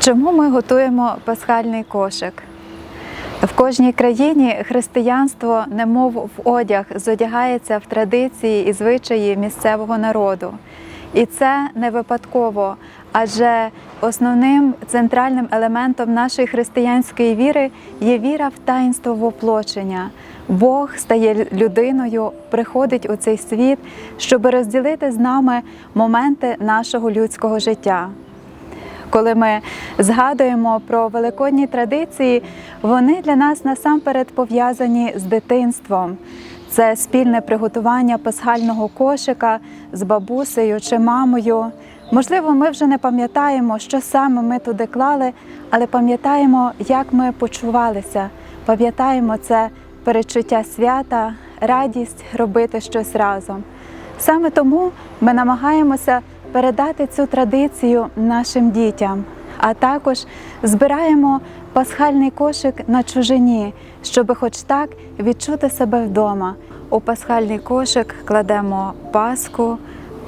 Чому ми готуємо пасхальний кошик? В кожній країні християнство, немов в одяг, зодягається в традиції і звичаї місцевого народу. І це не випадково, адже основним центральним елементом нашої християнської віри є віра в таїнство воплочення. Бог стає людиною, приходить у цей світ, щоб розділити з нами моменти нашого людського життя. Коли ми згадуємо про великодні традиції, вони для нас насамперед пов'язані з дитинством. Це спільне приготування пасхального кошика з бабусею чи мамою. Можливо, ми вже не пам'ятаємо, що саме ми туди клали, але пам'ятаємо, як ми почувалися. Пам'ятаємо це перечуття свята, радість робити щось разом. Саме тому ми намагаємося передати цю традицію нашим дітям, а також збираємо пасхальний кошик на чужині, щоб хоч так відчути себе вдома. У пасхальний кошик кладемо паску,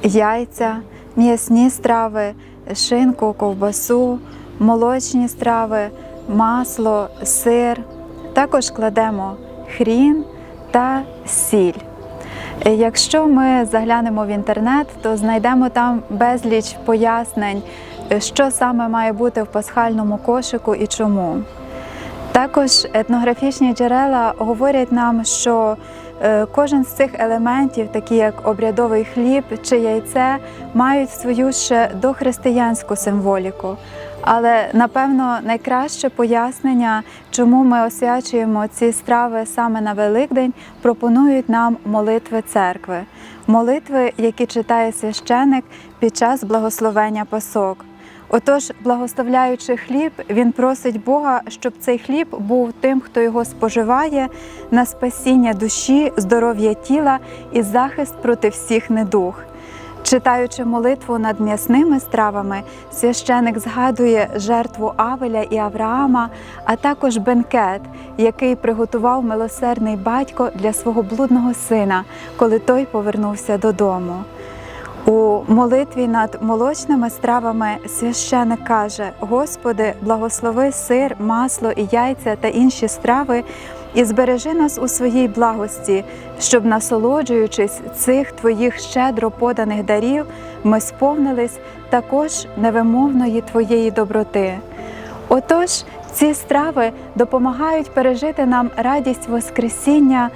яйця, м'ясні страви, шинку, ковбасу, молочні страви, масло, сир. Також кладемо хрін та сіль. Якщо ми заглянемо в інтернет, то знайдемо там безліч пояснень, що саме має бути в пасхальному кошику і чому. Також етнографічні джерела говорять нам, що е, кожен з цих елементів, такі як обрядовий хліб чи яйце, мають свою ще дохристиянську символіку. Але напевно найкраще пояснення, чому ми освячуємо ці страви саме на Великдень, пропонують нам молитви церкви, молитви, які читає священик під час благословення пасок. Отож, благословляючи хліб, він просить Бога, щоб цей хліб був тим, хто його споживає, на спасіння душі, здоров'я тіла і захист проти всіх недуг. Читаючи молитву над м'ясними стравами, священик згадує жертву Авеля і Авраама, а також бенкет, який приготував милосердний батько для свого блудного сина, коли той повернувся додому. У молитві над молочними стравами священик каже: Господи, благослови сир, масло і яйця та інші страви, і збережи нас у своїй благості, щоб, насолоджуючись цих Твоїх щедро поданих дарів, ми сповнились також невимовної Твоєї доброти. Отож, ці страви допомагають пережити нам радість Воскресіння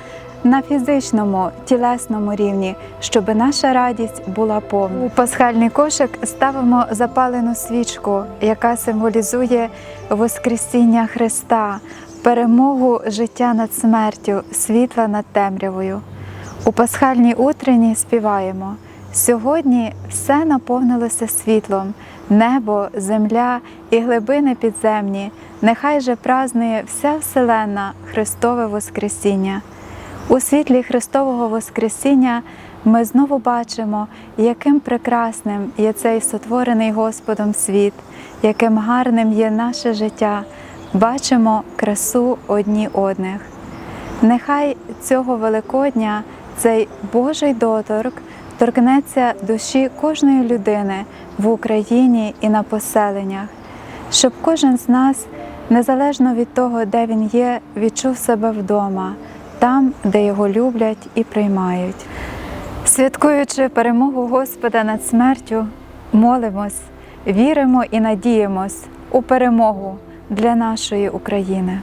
на фізичному, тілесному рівні, щоб наша радість була повна. У пасхальний кошик ставимо запалену свічку, яка символізує Воскресіння Христа, перемогу життя над смертю, світла над темрявою. У пасхальній утренні співаємо. Сьогодні все наповнилося світлом, небо, земля і глибини підземні. Нехай же празнує вся вселенна Христове Воскресіння. У світлі Христового Воскресіння ми знову бачимо, яким прекрасним є цей сотворений Господом світ, яким гарним є наше життя. Бачимо красу одні одних. Нехай цього Великодня цей Божий доторк торкнеться душі кожної людини в Україні і на поселеннях, щоб кожен з нас, незалежно від того, де він є, відчув себе вдома, там, де його люблять і приймають. Святкуючи перемогу Господа над смертю, молимось, віримо і надіємось у перемогу для нашої України.